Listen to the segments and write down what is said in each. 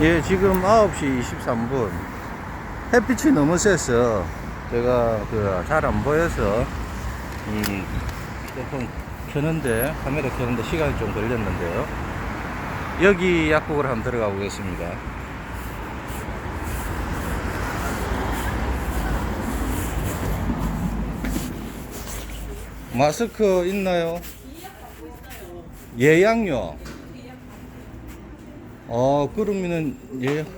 예, 지금 9시 23분. 햇빛이 너무 세서 제가 그 잘 안 보여서 이 휴대폰 켜는데 카메라 켜는데 시간이 좀 걸렸는데요. 여기 약국을 한번 들어가 보겠습니다. 마스크 있나요? 예약요. 어, 그러면은 예약.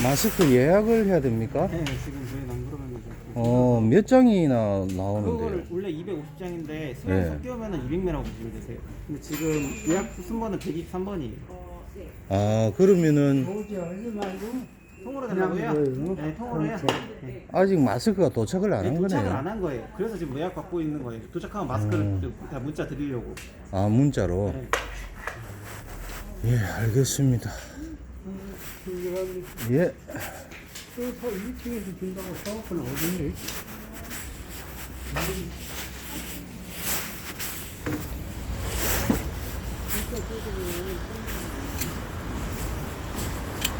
마스크 예약을 해야 됩니까? 네, 지금 안 그러면 어, 몇 장이나 그거를 나오는데요? 원래 250장인데 네. 수량 섞여면 은 200매라고 보시면 되세요. 근데 지금 예약 순번은 123번이에요. 아, 그러면은 통으로 달라고요? 그냥 네, 통으로 해요. 네. 아직 마스크가 도착을 안 네, 한 도착을 거네요. 안 한 거예요. 그래서 지금 예약 받고 있는 거예요. 도착하면 마스크를 음. 다 문자 드리려고. 아, 문자로. 네. 예, 알겠습니다. 예. 저 1층에서 준다고 사업은 어딨니?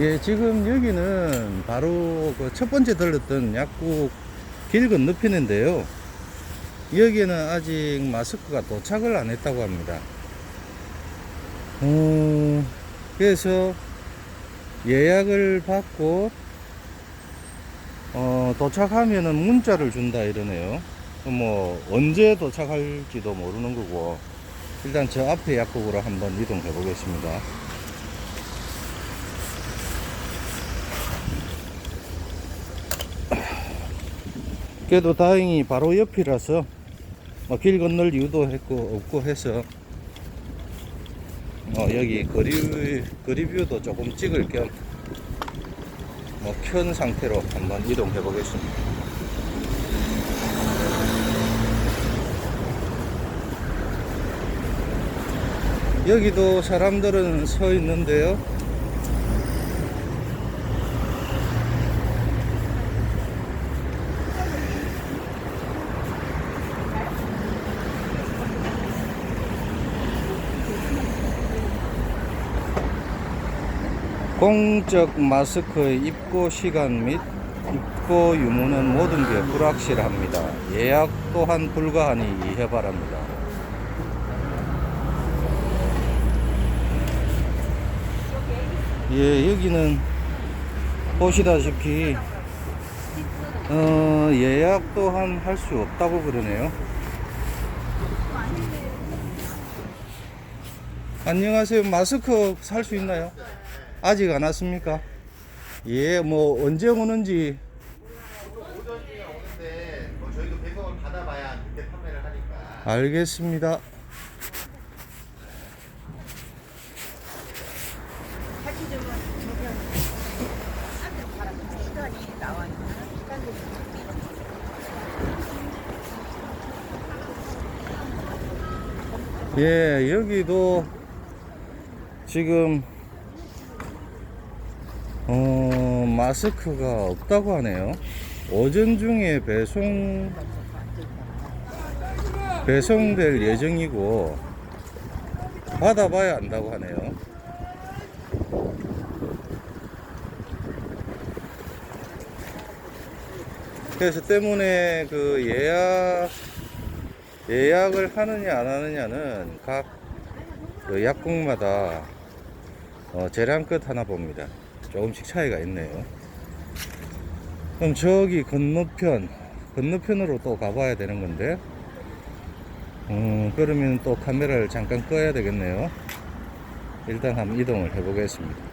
예, 지금 여기는 바로 그 첫 번째 들렀던 약국 길 건너편인데요. 여기는 아직 마스크가 도착을 안 했다고 합니다. 어, 그래서 예약을 받고 어, 도착하면은 문자를 준다 이러네요. 뭐 언제 도착할지도 모르는 거고 일단 저 앞에 약국으로 한번 이동해 보겠습니다. 그래도 다행히 바로 옆이라서 뭐길 건널 이유도 했고 없고 해서 어, 여기 거리 거리뷰도 조금 찍을 겸뭐켠 상태로 한번 이동해 보겠습니다. 여기도 사람들은 서 있는데요. 공적 마스크 입고 시간 및 입고 유무는 모든 게 불확실합니다. 예약 또한 불가하니 이해 바랍니다. 예, 여기는 보시다시피 어, 예약 또한 할 수 없다고 그러네요. 안녕하세요. 마스크 살 수 있나요? 아직 안 왔습니까? 예, 뭐 언제 오는지 알겠습니다. 예, 여기도 지금 어, 마스크가 없다고 하네요. 오전 중에 배송 배송될 예정이고 받아봐야 안다고 하네요. 그래서 때문에 그 예약 예약을 하느냐 안 하느냐는 각그 약국마다 어, 재량 끝 하나 봅니다. 조금씩 차이가 있네요. 그럼 저기 건너편 건너편으로 또 가봐야 되는 건데 음, 그러면 또 카메라를 잠깐 꺼야 되겠네요. 일단 한번 이동을 해보겠습니다.